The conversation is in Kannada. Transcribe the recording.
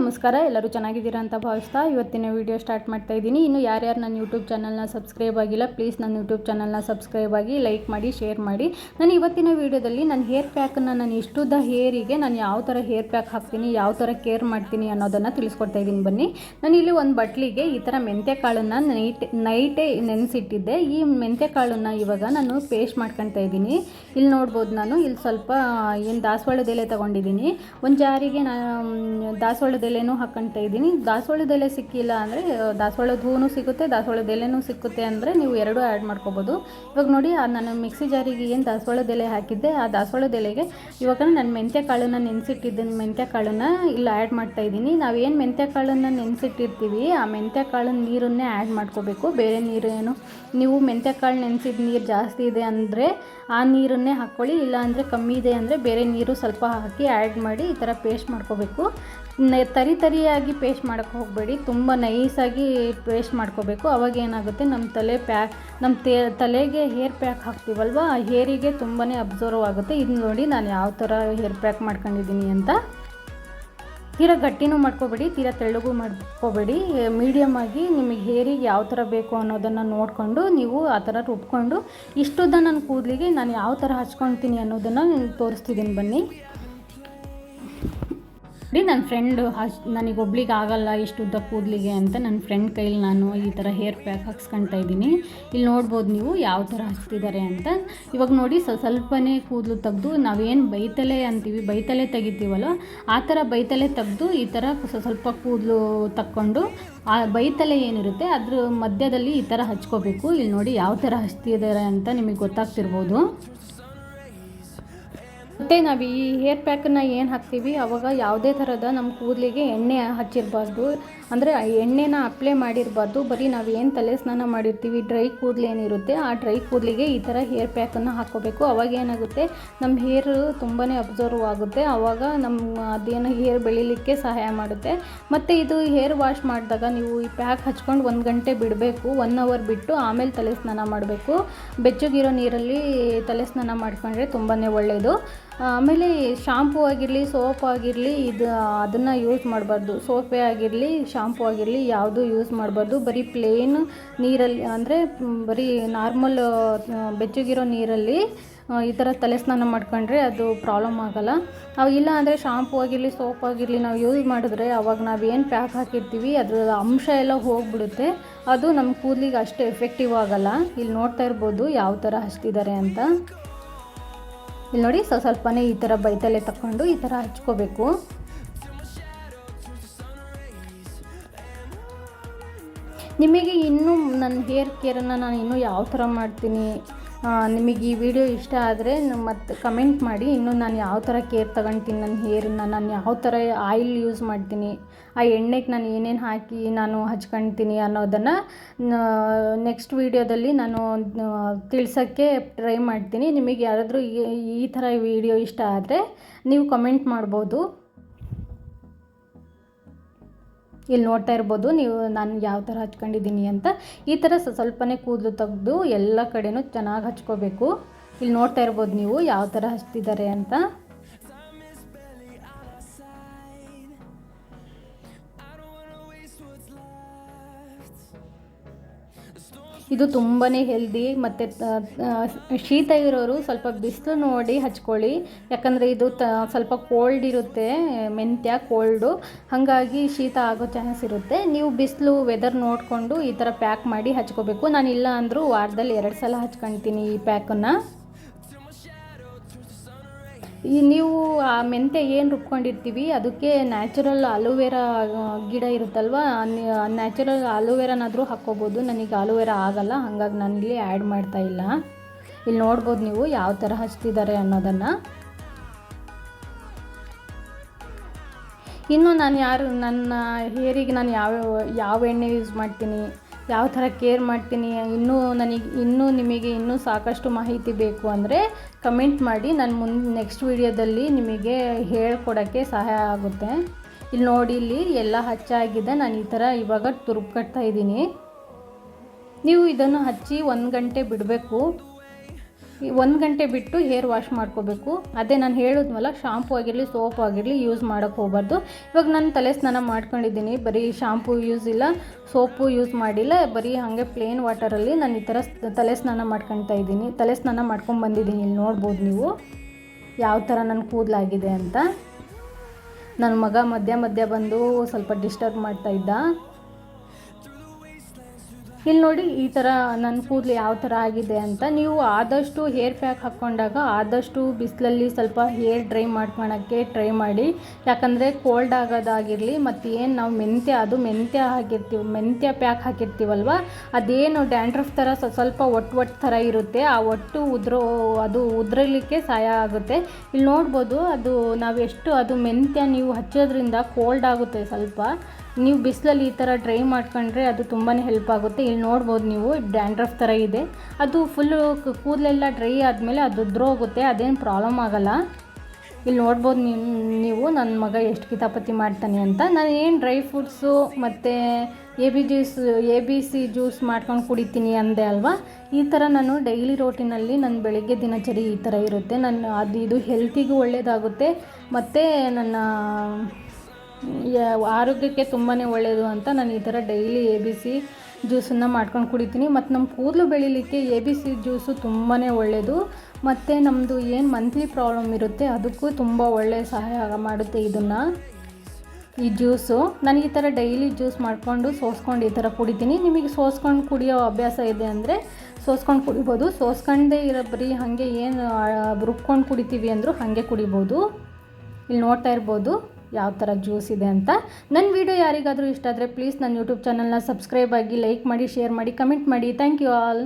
ನಮಸ್ಕಾರ, ಎಲ್ಲರೂ ಚೆನ್ನಾಗಿದ್ದೀರಾ ಅಂತ ಭಾವಿಸ್ತಾ ಇವತ್ತಿನ ವಿಡಿಯೋ ಸ್ಟಾರ್ಟ್ ಮಾಡ್ತಾ ಇದ್ದೀನಿ. ಇನ್ನು ಯಾರ್ಯಾರು ನನ್ನ ಯೂಟ್ಯೂಬ್ ಚಾನಲ್ನ ಸಬ್ಸ್ಕ್ರೈಬ್ ಆಗಿಲ್ಲ ಪ್ಲೀಸ್ ನನ್ನ ಯೂಟ್ಯೂಬ್ ಚಾನಲ್ನ ಸಬ್ಸ್ಕ್ರೈಬ್ ಆಗಿ ಲೈಕ್ ಮಾಡಿ ಶೇರ್ ಮಾಡಿ. ನಾನು ಇವತ್ತಿನ ವಿಡಿಯೋದಲ್ಲಿ ನನ್ನ ಹೇರ್ ಪ್ಯಾಕನ್ನು ನಾನು ಇಷ್ಟುದ್ದ ಹೇರಿಗೆ ನಾನು ಯಾವ ಥರ ಹೇರ್ ಪ್ಯಾಕ್ ಹಾಕ್ತೀನಿ, ಯಾವ ಥರ ಕೇರ್ ಮಾಡ್ತೀನಿ ಅನ್ನೋದನ್ನು ತಿಳಿಸ್ಕೊಡ್ತಾ ಇದ್ದೀನಿ. ಬನ್ನಿ, ನಾನು ಇಲ್ಲಿ ಒಂದು ಬಟ್ಲಿಗೆ ಈ ಥರ ಮೆಂತ್ಯ ಕಾಳನ್ನು ನೈಟ್ ನೈಟೇ ನೆನೆಸಿಟ್ಟಿದ್ದೆ. ಈ ಮೆಂತ್ಯ ಕಾಳನ್ನು ಇವಾಗ ನಾನು ಪೇಸ್ಟ್ ಮಾಡ್ಕೊತಾ ಇದ್ದೀನಿ. ಇಲ್ಲಿ ನೋಡ್ಬೋದು ನಾನು, ಇಲ್ಲಿ ಸ್ವಲ್ಪ ಏನು ದಾಸವಾಳದ ಎಲೆ ತೊಗೊಂಡಿದ್ದೀನಿ. ಒಂದು ಜಾರಿಗೆ ನಾನು ದಾಸವಾಳದ ಎಲೆನೂ ಹಾಕ್ಕೊಳ್ತಾ ಇದ್ದೀನಿ. ದಾಸವಾಳದ ಎಲೆ ಸಿಕ್ಕಿಲ್ಲ ಅಂದರೆ ದಾಸವಾಳದ ಹೂವು ಸಿಗುತ್ತೆ ದಾಸವಾಳದ ಎಲೆನೂ ಸಿಕ್ಕುತ್ತೆ ಅಂದರೆ ನೀವು ಎರಡೂ ಆ್ಯಡ್ ಮಾಡ್ಕೋಬೋದು. ಇವಾಗ ನೋಡಿ ನಾನು ಮಿಕ್ಸಿ ಜಾರಿಗೆ ಏನು ದಾಸವಾಳದ ಎಲೆ ಹಾಕಿದ್ದೆ, ಆ ದಾಸವಾಳದ ಎಲೆಗೆ ಇವಾಗ ನಾನು ಮೆಂತ್ಯ ಕಾಳನ್ನು ನೆನೆಸಿಟ್ಟಿದ್ದೀನಿ. ಮೆಂತ್ಯ ಕಾಳನ್ನು ಇಲ್ಲಿ ಆ್ಯಡ್ ಮಾಡ್ತಾ ಇದ್ದೀನಿ. ನಾವೇನು ಮೆಂತ್ಯ ಕಾಳನ್ನು ನೆನೆಸಿಟ್ಟಿರ್ತೀವಿ, ಆ ಮೆಂತ್ಯ ಕಾಳನ್ನ ನೀರನ್ನೇ ಆ್ಯಡ್ ಮಾಡ್ಕೋಬೇಕು. ಬೇರೆ ನೀರು ಏನು ನೀವು ಮೆಂತ್ಯ ಕಾಳು ನೆನೆಸಿದ ನೀರು ಜಾಸ್ತಿ ಇದೆ ಅಂದರೆ ಆ ನೀರನ್ನೇ ಹಾಕ್ಕೊಳ್ಳಿ ಇಲ್ಲ ಅಂದರೆ ಕಮ್ಮಿ ಇದೆ ಅಂದರೆ ಬೇರೆ ನೀರು ಸ್ವಲ್ಪ ಹಾಕಿ ಆ್ಯಡ್ ಮಾಡಿ ಈ ಥರ ಪೇಸ್ಟ್ ಮಾಡ್ಕೋಬೇಕು. ತರಿ ತರಿಯಾಗಿ ಪೇಸ್ಟ್ ಮಾಡೋಕ್ಕೆ ಹೋಗಬೇಡಿ. ತುಂಬ ನೈಸಾಗಿ ಪೇಸ್ಟ್ ಮಾಡ್ಕೋಬೇಕು. ಅವಾಗ ಏನಾಗುತ್ತೆ ನಮ್ಮ ತಲೆ ಪ್ಯಾಕ್ ನಮ್ಮ ತೇ, ತಲೆಗೆ ಹೇರ್ ಪ್ಯಾಕ್ ಹಾಕ್ತೀವಲ್ವ, ಆ ಹೇರಿಗೆ ತುಂಬಾ ಅಬ್ಸರ್ವ್ ಆಗುತ್ತೆ. ಇದು ನೋಡಿ ನಾನು ಯಾವ ಥರ ಹೇರ್ ಪ್ಯಾಕ್ ಮಾಡ್ಕೊಂಡಿದ್ದೀನಿ ಅಂತ. ತೀರಾ ಗಟ್ಟಿನೂ ಮಾಡ್ಕೋಬೇಡಿ, ತೀರಾ ತೆಳ್ಳಗೂ ಮಾಡ್ಕೋಬೇಡಿ. ಮೀಡಿಯಮ್ ಆಗಿ ನಿಮಗೆ ಹೇರಿಗೆ ಯಾವ ಥರ ಬೇಕು ಅನ್ನೋದನ್ನು ನೋಡಿಕೊಂಡು ನೀವು ಆ ಥರ ರುಬ್ಕೊಂಡು ಇಷ್ಟುದ್ದ ನನ್ನ ಕೂದಲಿಗೆ ನಾನು ಯಾವ ಥರ ಹಚ್ಕೊಳ್ತೀನಿ ಅನ್ನೋದನ್ನು ತೋರಿಸ್ತಿದ್ದೀನಿ ಬನ್ನಿ. ರೀ ನನ್ನ ಫ್ರೆಂಡ್ ಹಸ್ ನನಗೆ ಒಬ್ಳಿಗೆ ಆಗಲ್ಲ ಇಷ್ಟು ಉದ್ದ ಕೂದಲಿಗೆ ಅಂತ ನನ್ನ ಫ್ರೆಂಡ್ ಕೈಲಿ ನಾನು ಈ ಥರ ಹೇರ್ ಪ್ಯಾಕ್ ಹಾಕ್ಸ್ಕೊಳ್ತಾ ಇದ್ದೀನಿ. ಇಲ್ಲಿ ನೋಡ್ಬೋದು ನೀವು ಯಾವ ಥರ ಹಚ್ತಿದ್ದಾರೆ ಅಂತ. ಇವಾಗ ನೋಡಿ ಸ್ವಲ್ಪ ಸ್ವಲ್ಪನೇ ಕೂದಲು ತೆಗೆದು ನಾವೇನು ಬೈತಲೆ ಅಂತೀವಿ, ಬೈತಲೆ ತೆಗಿತೀವಲ್ಲ ಆ ಥರ ಬೈತಲೆ ತೆಗೆದು ಈ ಥರ ಸ್ವ- ಸ್ವಲ್ಪ ಕೂದಲು ತಕ್ಕೊಂಡು ಆ ಬೈತಲೆ ಏನಿರುತ್ತೆ ಅದ್ರ ಮಧ್ಯದಲ್ಲಿ ಈ ಥರ ಹಚ್ಕೋಬೇಕು. ಇಲ್ಲಿ ನೋಡಿ ಯಾವ ಥರ ಹಚ್ತಿದ್ದಾರೆ ಅಂತ ನಿಮಗೆ ಗೊತ್ತಾಗ್ತಿರ್ಬೋದು. ಮತ್ತು ನಾವು ಈ ಹೇರ್ ಪ್ಯಾಕನ್ನು ಏನು ಹಾಕ್ತೀವಿ? ಅವಾಗ ಯಾವುದೇ ಥರದ ನಮ್ಮ ಕೂದಲಿಗೆ ಎಣ್ಣೆ ಹಚ್ಚಿರಬಾರ್ದು. ಅಂದರೆ ಎಣ್ಣೆನ ಅಪ್ಲೈ ಮಾಡಿರಬಾರ್ದು. ಬರೀ ನಾವು ಏನು ತಲೆ ಸ್ನಾನ ಮಾಡಿರ್ತೀವಿ ಡ್ರೈ ಕೂದಲು ಏನಿರುತ್ತೆ, ಆ ಡ್ರೈ ಕೂದಲಿಗೆ ಈ ಥರ ಹೇರ್ ಪ್ಯಾಕನ್ನು ಹಾಕ್ಕೋಬೇಕು. ಅವಾಗ ಏನಾಗುತ್ತೆ? ನಮ್ಮ ಹೇರ್ ತುಂಬಾ ಅಬ್ಸರ್ವ್ ಆಗುತ್ತೆ. ಆವಾಗ ನಮ್ಮ ಅದೇನು ಹೇರ್ ಬೆಳಿಲಿಕ್ಕೆ ಸಹಾಯ ಮಾಡುತ್ತೆ. ಮತ್ತು ಇದು ಹೇರ್ ವಾಶ್ ಮಾಡಿದಾಗ ನೀವು ಈ ಪ್ಯಾಕ್ ಹಚ್ಕೊಂಡು ಒಂದು ಗಂಟೆ ಬಿಡಬೇಕು. ಒನ್ ಅವರ್ ಬಿಟ್ಟು ಆಮೇಲೆ ತಲೆ ಸ್ನಾನ ಮಾಡಬೇಕು. ಬೆಚ್ಚಗಿರೋ ನೀರಲ್ಲಿ ತಲೆ ಸ್ನಾನ ಮಾಡ್ಕೊಂಡ್ರೆ ತುಂಬಾ ಒಳ್ಳೆಯದು ಆಮೇಲೆ ಶಾಂಪೂ ಆಗಿರಲಿ, ಸೋಪ್ ಆಗಿರಲಿ, ಇದು, ಅದನ್ನು ಯೂಸ್ ಮಾಡಬಾರ್ದು. ಸೋಪೇ ಆಗಿರಲಿ, ಶಾಂಪೂ ಆಗಿರಲಿ, ಯಾವುದು ಯೂಸ್ ಮಾಡಬಾರ್ದು. ಬರೀ ಪ್ಲೇನ್ ನೀರಲ್ಲಿ, ಅಂದರೆ ಬರೀ ನಾರ್ಮಲ್ ಬೆಚ್ಚಗಿರೋ ನೀರಲ್ಲಿ ಈ ಥರ ತಲೆ ಸ್ನಾನ ಮಾಡ್ಕೊಂಡ್ರೆ ಅದು ಪ್ರಾಬ್ಲಮ್ ಆಗಲ್ಲ. ನಾವು ಇಲ್ಲ ಅಂದರೆ ಶಾಂಪೂ ಆಗಿರಲಿ, ಸೋಪ್ ಆಗಿರಲಿ ನಾವು ಯೂಸ್ ಮಾಡಿದ್ರೆ ಅವಾಗ ನಾವು ಏನು ಪ್ಯಾಕ್ ಹಾಕಿರ್ತೀವಿ ಅದರ ಅಂಶ ಎಲ್ಲ ಹೋಗ್ಬಿಡುತ್ತೆ. ಅದು ನಮ್ಮ ಕೂದಲಿಗೆ ಅಷ್ಟು ಎಫೆಕ್ಟಿವ್ ಆಗಲ್ಲ. ಇಲ್ಲಿ ನೋಡ್ತಾ ಇರ್ಬೋದು ಯಾವ ಥರ ಹಚ್ತಿದ್ದಾರೆ ಅಂತ. ಇಲ್ಲಿ ನೋಡಿ ಸ್ವಲ್ಪ ಸ್ವಲ್ಪನೇ ಈ ಥರ ಬೈತಲೆ ತಗೊಂಡು ಈ ಥರ ಹಚ್ಕೋಬೇಕು. ನಿಮಗೆ ಇನ್ನೂ ನನ್ನ ಹೇರ್ ಕೇರನ್ನು ನಾನು ಇನ್ನೂ ಯಾವ ಥರ ಮಾಡ್ತೀನಿ? ನಿಮಗೆ ಈ ವಿಡಿಯೋ ಇಷ್ಟ ಆದರೆ ಮತ್ತು ಕಮೆಂಟ್ ಮಾಡಿ. ಇನ್ನೂ ನಾನು ಯಾವ ಥರ ಕೇರ್ ತಗೊತೀನಿ ನನ್ನ ಹೇರನ್ನ ನಾನು ಯಾವ ಥರ ಆಯಿಲ್ ಯೂಸ್ ಮಾಡ್ತೀನಿ, ಆ ಎಣ್ಣೆಗೆ ನಾನು ಏನೇನು ಹಾಕಿ ನಾನು ಹಚ್ಕೊಳ್ತೀನಿ ಅನ್ನೋದನ್ನು ನೆಕ್ಸ್ಟ್ ವೀಡಿಯೋದಲ್ಲಿ ನಾನು ತಿಳ್ಸೋಕ್ಕೆ ಟ್ರೈ ಮಾಡ್ತೀನಿ. ನಿಮಗೆ ಯಾರಾದರೂ ಈ- ಈ ಥರ ವಿಡಿಯೋ ಇಷ್ಟ ಆದರೆ ನೀವು ಕಮೆಂಟ್ ಮಾಡ್ಬೋದು. ಇಲ್ಲಿ ನೋಡ್ತಾ ಇರ್ಬೋದು, ನೀವು ನಾನು ಯಾವ ಥರ ಹಚ್ಕೊಂಡಿದ್ದೀನಿ ಅಂತ. ಈ ಥರ ಸ್ವಲ್ಪನೇ ಕೂದಲು ತೆಗೆದು ಎಲ್ಲ ಕಡೆನೂ ಚೆನ್ನಾಗಿ ಹಚ್ಕೋಬೇಕು. ಇಲ್ಲಿ ನೋಡ್ತಾ ಇರ್ಬೋದು ನೀವು ಯಾವ ಥರ ಹಚ್ತಿದ್ದಾರೆ ಅಂತ. ಇದು ತುಂಬಾ ಹೆಲ್ದಿ ಮತ್ತು ಶೀತ ಇರೋರು ಸ್ವಲ್ಪ ಬಿಸಿಲು ನೋಡಿ ಹಚ್ಕೊಳ್ಳಿ. ಯಾಕಂದರೆ ಇದು ತ, ಸ್ವಲ್ಪ ಕೋಲ್ಡ್ ಇರುತ್ತೆ, ಮೆಂತ್ಯ ಕೋಲ್ಡು ಹಾಗಾಗಿ ಶೀತ ಆಗೋ ಚಾನ್ಸ್ ಇರುತ್ತೆ. ನೀವು ಬಿಸಿಲು ವೆದರ್ ನೋಡಿಕೊಂಡು ಈ ಥರ ಪ್ಯಾಕ್ ಮಾಡಿ ಹಚ್ಕೋಬೇಕು. ನಾನು ಇಲ್ಲ ಅಂದರೂ ವಾರದಲ್ಲಿ ಎರಡು ಸಲ ಹಚ್ಕೊಳ್ತೀನಿ ಈ ಪ್ಯಾಕನ್ನು ಈ ನೀವು, ಆ, ಮೆಂತೆ ಏನು ರುಬ್ಕೊಂಡಿರ್ತೀವಿ, ಅದಕ್ಕೆ ನ್ಯಾಚುರಲ್ ಅಲೋವೆರಾ ಗಿಡ ಇರುತ್ತಲ್ವ ನ್ಯಾಚುರಲ್ ಅಲೋವೆರಾನಾದರೂ ಹಾಕ್ಕೋಬೋದು. ನನಗೆ ಅಲೋವೆರಾ ಆಗಲ್ಲ, ಹಾಗಾಗಿ ನಾನು ಇಲ್ಲಿ ಆ್ಯಡ್ ಮಾಡ್ತಾ ಇಲ್ಲ. ಇಲ್ಲಿ ನೋಡ್ಬೋದು ನೀವು ಯಾವ ಥರ ಹಚ್ತಿದ್ದಾರೆ ಅನ್ನೋದನ್ನು. ಇನ್ನು ನಾನು ಯಾರು, ನನ್ನ ಹೇರಿಗೆ ನಾನು ಯಾವ ಯಾವ ಎಣ್ಣೆ ಯೂಸ್ ಮಾಡ್ತೀನಿ ಯಾವ ಥರ ಕೇರ್ ಮಾಡ್ತೀನಿ, ಇನ್ನೂ ನನಗೆ, ಇನ್ನೂ ನಿಮಗೆ ಇನ್ನೂ ಸಾಕಷ್ಟು ಮಾಹಿತಿ ಬೇಕು ಅಂದರೆ ಕಮೆಂಟ್ ಮಾಡಿ. ನಾನು ಮುಂದೆ ನೆಕ್ಸ್ಟ್ ವೀಡಿಯೋದಲ್ಲಿ ನಿಮಗೆ ಹೇಳ್ಕೊಡೋಕ್ಕೆ ಸಹಾಯ ಆಗುತ್ತೆ. ಇಲ್ಲಿ ನೋಡಿ, ಇಲ್ಲಿ ಎಲ್ಲ ಹಚ್ಚಾಗಿದೆ. ನಾನು ಈ ಥರ ಇವಾಗ ತುರುಪು ಕಟ್ತಾ ಇದ್ದೀನಿ. ನೀವು ಇದನ್ನು ಹಚ್ಚಿ ಒಂದು ಗಂಟೆ ಬಿಡಬೇಕು. ಒಂದು ಗಂಟೆ ಬಿಟ್ಟು ಹೇರ್ ವಾಶ್ ಮಾಡ್ಕೋಬೇಕು. ಅದೇ ನಾನು ಹೇಳಿದ್ವಲ್ಲ ಶಾಂಪೂ ಆಗಿರಲಿ ಸೋಪ್ ಆಗಿರಲಿ ಯೂಸ್ ಮಾಡೋಕ್ಕೆ ಹೋಗ್ಬಾರ್ದು. ಇವಾಗ ನಾನು ತಲೆ ಸ್ನಾನ ಮಾಡ್ಕೊಂಡಿದ್ದೀನಿ. ಬರೀ ಶಾಂಪೂ ಯೂಸ್ ಇಲ್ಲ ಸೋಪು ಯೂಸ್ ಮಾಡಿಲ್ಲ. ಬರೀ ಹಾಗೆ ಪ್ಲೇನ್ ವಾಟರಲ್ಲಿ ನಾನು ಈ ಥರ ತಲೆ ಸ್ನಾನ ಮಾಡ್ಕೊಳ್ತಾ ಇದ್ದೀನಿ. ತಲೆ ಸ್ನಾನ ಮಾಡ್ಕೊಂಡು ಬಂದಿದ್ದೀನಿ. ಇಲ್ಲಿ ನೋಡ್ಬೋದು ನೀವು ಯಾವ ಥರ ನನ್ನ ಕೂದಲಾಗಿದೆ ಅಂತ. ನನ್ನ ಮಗ ಮಧ್ಯ ಮಧ್ಯ ಬಂದು ಸ್ವಲ್ಪ ಡಿಸ್ಟರ್ಬ್ ಮಾಡ್ತಾ ಇದ್ದ. ಇಲ್ಲಿ ನೋಡಿ ಈ ಥರ ನನ್ನ ಕೂದಲು ಯಾವ ಥರ ಆಗಿದೆ ಅಂತ. ನೀವು ಆದಷ್ಟು ಹೇರ್ ಪ್ಯಾಕ್ ಹಾಕ್ಕೊಂಡಾಗ ಆದಷ್ಟು ಬಿಸಿಲಲ್ಲಿ ಸ್ವಲ್ಪ ಹೇರ್ ಡ್ರೈ ಮಾಡ್ಕೊಳಕ್ಕೆ ಟ್ರೈ ಮಾಡಿ. ಯಾಕಂದರೆ ಕೋಲ್ಡ್ ಆಗೋದಾಗಿರಲಿ ಮತ್ತು ಏನು ನಾವು ಮೆಂತ್ಯ, ಅದು ಮೆಂತ್ಯ ಹಾಕಿರ್ತೀವಿ, ಮೆಂತ್ಯ ಪ್ಯಾಕ್ ಹಾಕಿರ್ತೀವಲ್ವ? ಅದೇನು ಡ್ಯಾಂಡ್ರಫ್ ಥರ ಸ್ವ- ಸ್ವಲ್ಪ ಒಟ್ಟು ಒಟ್ಟು ಥರ ಇರುತ್ತೆ. ಆ ಒಟ್ಟು ಉದ್ರೋ, ಅದು ಉದ್ರಲಿಕ್ಕೆ ಸಹಾಯ ಆಗುತ್ತೆ. ಇಲ್ಲಿ ನೋಡ್ಬೋದು ಅದು ನಾವು ಎಷ್ಟು, ಅದು ಮೆಂತ್ಯ ನೀವು ಹಚ್ಚೋದ್ರಿಂದ ಕೋಲ್ಡ್ ಆಗುತ್ತೆ ಸ್ವಲ್ಪ. ನೀವು ಬಿಸಿಲಲ್ಲಿ ಈ ಥರ ಡ್ರೈ ಮಾಡ್ಕೊಂಡ್ರೆ ಅದು ತುಂಬಾ ಹೆಲ್ಪ್ ಆಗುತ್ತೆ. ಇಲ್ಲಿ ನೋಡ್ಬೋದು ನೀವು ಡ್ಯಾಂಡ್ರಫ್ ಥರ ಇದೆ. ಅದು ಫುಲ್ಲು ಕೂದಲೆಲ್ಲ ಡ್ರೈ ಆದಮೇಲೆ ಅದು ಉದ್ರೋಗುತ್ತೆ, ಅದೇನು ಪ್ರಾಬ್ಲಮ್ ಆಗಲ್ಲ. ಇಲ್ಲಿ ನೋಡ್ಬೋದು ನೀವು ನೀವು ನನ್ನ ಮಗ ಎಷ್ಟು ಕಿತಾಪತಿ ಮಾಡ್ತಾನೆ ಅಂತ. ನಾನು ಏನು ಡ್ರೈ ಫ್ರೂಟ್ಸು ಮತ್ತು A B juice, A B C juice ಮಾಡ್ಕೊಂಡು ಕುಡಿತೀನಿ ಅಂದೆ ಅಲ್ವಾ? ಈ ಥರ ನಾನು ಡೈಲಿ ರೋಟಿನಲ್ಲಿ ನನ್ನ ಬೆಳಗ್ಗೆ ದಿನಚರಿ ಈ ಥರ ಇರುತ್ತೆ. ನನ್ನ, ಅದು ಇದು ಹೆಲ್ತಿಗೂ ಒಳ್ಳೆಯದಾಗುತ್ತೆ ಮತ್ತು ನನ್ನ ಆರೋಗ್ಯಕ್ಕೆ ತುಂಬಾ ಒಳ್ಳೆಯದು ಅಂತ ನಾನು ಈ ಥರ ಡೈಲಿ ಎ ಬಿ ಸಿ ಜ್ಯೂಸನ್ನು ಮಾಡ್ಕೊಂಡು ಕುಡಿತೀನಿ. ಮತ್ತು ನಮ್ಮ ಕೂದಲು ಬೆಳಿಲಿಕ್ಕೆ ಎ ಬಿ ಸಿ ಜ್ಯೂಸು ತುಂಬಾ ಒಳ್ಳೆಯದು ಮತ್ತು ನಮ್ಮದು ಏನು ಮಂತ್ಲಿ ಪ್ರಾಬ್ಲಮ್ ಇರುತ್ತೆ, ಅದಕ್ಕೂ ತುಂಬ ಒಳ್ಳೆಯ ಸಹಾಯ ಮಾಡುತ್ತೆ ಇದನ್ನು. ಈ ಜ್ಯೂಸು ನನಗೆ ಈ ಥರ ಡೈಲಿ ಜ್ಯೂಸ್ ಮಾಡಿಕೊಂಡು ಸೋಸ್ಕೊಂಡು ಈ ಥರ ಕುಡಿತೀನಿ. ನಿಮಗೆ ಸೋಸ್ಕೊಂಡು ಕುಡಿಯೋ ಅಭ್ಯಾಸ ಇದೆ ಅಂದರೆ ಸೋಸ್ಕೊಂಡು ಕುಡಿಬೋದು. ಸೋಸ್ಕೊಂಡೇ ಇರೋ ಬರೀ ಹಾಗೆ ಏನು ರುಬ್ಕೊಂಡು ಕುಡಿತೀವಿ ಅಂದರೂ ಹಾಗೆ ಕುಡಿಬೋದು. ಇಲ್ಲಿ ನೋಡ್ತಾ ಇರ್ಬೋದು. ಯಾವ ಥರ ಜ್ಯೂಸ್ ಇದೆ ಅಂತ. ನನ್ನ ವಿಡಿಯೋ ಯಾರಿಗಾದರೂ ಇಷ್ಟ ಆದರೆ ಪ್ಲೀಸ್ ನನ್ನ ಯೂಟ್ಯೂಬ್ ಚಾನಲ್ನ ಸಬ್ಸ್ಕ್ರೈಬ್ ಆಗಿ ಲೈಕ್ ಮಾಡಿ ಶೇರ್ ಮಾಡಿ ಕಮೆಂಟ್ ಮಾಡಿ. Thank you all